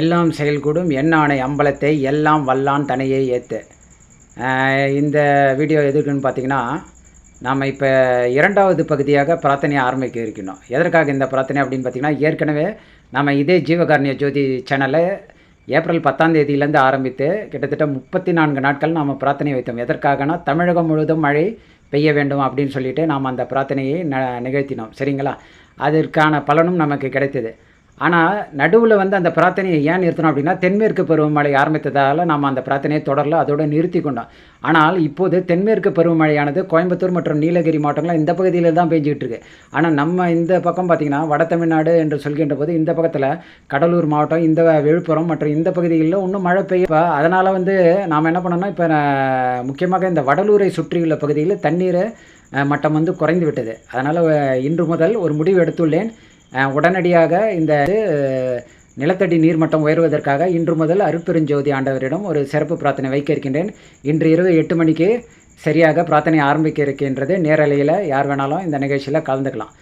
எல்லாம் செயல்கூடும். எண்ணானை அம்பலத்தை எல்லாம் வல்லான் தனையை ஏற்று இந்த வீடியோ எதுக்குன்னு பார்த்தீங்கன்னா நாம் இப்போ இரண்டாவது பகுதியாக பிரார்த்தனையை ஆரம்பிக்க இருக்கணும் எதற்காக இந்த பிரார்த்தனை அப்படின்னு பார்த்தீங்கன்னா ஏற்கனவே நம்ம இதே ஜீவகாரணிய ஜோதி சேனலை ஏப்ரல் பத்தாம் தேதியிலேருந்து ஆரம்பித்து கிட்டத்தட்ட முப்பத்தி நான்கு நாட்கள் நாம் பிரார்த்தனை வைத்தோம். எதற்காகனா தமிழகம் முழுவதும் மழை பெய்ய வேண்டும் அப்படின்னு சொல்லிட்டு நாம் அந்த பிரார்த்தனையை ந நிகழ்த்தினோம். சரிங்களா? அதற்கான பலனும் நமக்கு கிடைத்தது. ஆனால் நடுவில் வந்து அந்த பிரார்த்தனையை ஏன் நிறுத்தணும் அப்படின்னா தென்மேற்கு பருவமழை ஆரம்பித்ததால் நாம் அந்த பிரார்த்தனையை தொடரல அதோடு நிறுத்தி கொண்டோம் ஆனால் இப்போது தென்மேற்கு பருவமழையானது கோயம்புத்தூர் மற்றும் நீலகிரி மாவட்டங்கள்லாம் இந்த பகுதியில் தான் பெஞ்சிக்கிட்டு இருக்கு. ஆனால் நம்ம இந்த பக்கம் பார்த்திங்கன்னா வட தமிழ்நாடு என்று சொல்கின்ற போது இந்த பக்கத்தில் கடலூர் மாவட்டம் இந்த விழுப்புரம் மற்றும் இந்த பகுதிகளில் இன்னும் மழை பெய்ய அதனால் வந்து நாம் என்ன பண்ணோம்னா இப்போ முக்கியமாக இந்த வடலூரை சுற்றியுள்ள பகுதியில் தண்ணீரை மட்டம் வந்து குறைந்து விட்டது. அதனால் இன்று முதல் ஒரு முடிவு எடுத்துள்ளேன். உடனடியாக இந்த நிலத்தடி நீர்மட்டம் உயர்வதற்காக இன்று முதல் அருட்பெருஞ்சோதி ஆண்டவரிடம் ஒரு சிறப்பு பிரார்த்தனை வைக்க இருக்கின்றேன் இன்று இரவு எட்டு மணிக்கு சரியாக பிரார்த்தனை ஆரம்பிக்க இருக்கின்றது. நேரலையில் யார் வேணாலும் இந்த நிகழ்ச்சியில் கலந்துக்கலாம்.